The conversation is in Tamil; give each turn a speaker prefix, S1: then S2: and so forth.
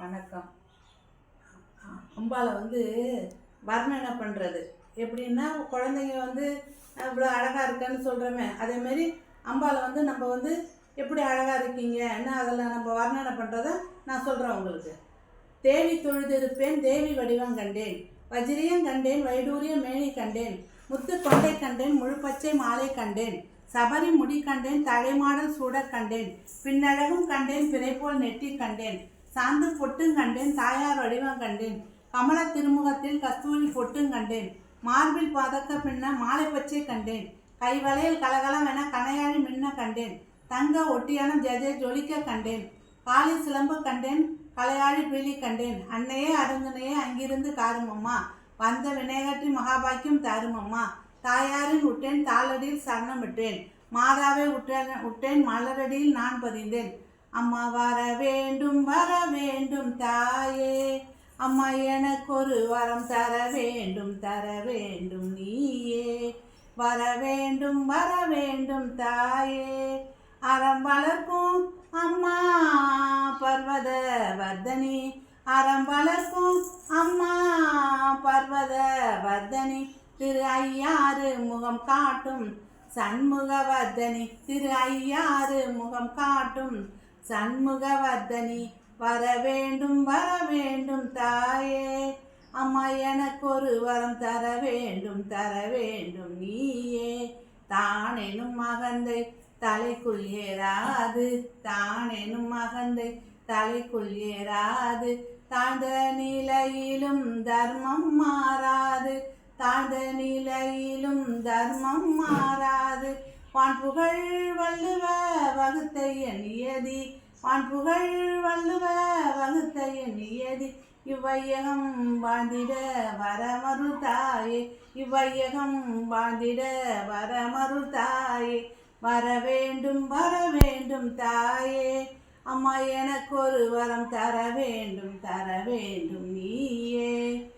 S1: வணக்கம். அம்பாவை வந்து வர்ணனை பண்ணுறது எப்படின்னா குழந்தைங்க வந்து இவ்வளோ அழகாக இருக்கேன்னு சொல்கிறோமே அதேமாரி அம்பாவை வந்து நம்ம வந்து எப்படி அழகாக இருக்கீங்க என்ன அதில் நம்ம வர்ணனை பண்ணுறத நான் சொல்கிறேன் உங்களுக்கு. தேவி தொழுதிருப்பேன் தேவி வடிவம் கண்டேன். வஜ்ரியம் கண்டேன் வைடூரிய மேனி கண்டேன். முத்து கொண்டை கண்டேன் பச்சை மாலை கண்டேன். சபரி முடி கண்டேன் தலைமாடல் சூட கண்டேன். பின்னழகும் கண்டேன் பிறைபோல் நெட்டி கண்டேன். சாந்து பொட்டும் கண்டேன் தாயார் வடிவம் கண்டேன். கமல திருமுகத்தில் கஸ்தூரி பொட்டும் கண்டேன். மார்பில் பதக்க பின்ன மாலை பச்சை கண்டேன். கைவளையல் கலகலவென கனையாழி மின்ன கண்டேன். தங்க ஒட்டியானம் ஜெஜே ஜொலிக்க கண்டேன். காலி சிலம்பு கண்டேன் கலையாழி பீலி கண்டேன். அன்னையே அருங்கனையே அங்கிருந்து காருமம்மா. வந்த விநாயகற்றி மகாபாக்கியம் தாருமம்மா. தாயாரின் உட்டேன் தாளடியில் சரணமிட்டேன் மாதாவை உட்டேன் உட்டேன் மலரடியில் நான் பதிந்தேன். அம்மா வர வேண்டும் வர வேண்டும் தாயே. அம்மா எனக்கு ஒரு வரம் தர வேண்டும் தர வேண்டும் நீயே. வர வேண்டும் வர வேண்டும் தாயே. அறம் வளர்க்கும் அம்மா பர்வத வர்தனி அறம் வளர்க்கும் அம்மா பர்வத வர்தனி திரு ஐயாறு முகம் காட்டும் சண்முகவர்தனி. திரு ஐயாறு முகம் காட்டும் சண்முகவர்தனி வர வேண்டும் வர வேண்டும் தாயே. அம்மா எனக்கு ஒரு வரம் தர வேண்டும் தர வேண்டும் நீயே. தானெனும் மகந்தை தலைக்குள் ஏறாது தானெனும் மகந்தை தலைக்குள் ஏறாது. தாழ்ந்த நிலையிலும் தர்மம் மாறாது தாழ்ந்த நிலையிலும் தர்மம் மாறாது. வான்புகழ் வள்ளுவ வகுத்த எண்ணியதி. வான்புகழ் வள்ளுவ வகுத்த எண்ணியதி. இவ்வையகம் வாழ்ந்திட வரமரு தாயே. இவ்வையகம் வாழ்ந்திட வரமரு தாயே. வர வேண்டும் வர வேண்டும் தாயே. அம்மா எனக்கு ஒரு வரம் தர வேண்டும் தர வேண்டும் நீயே.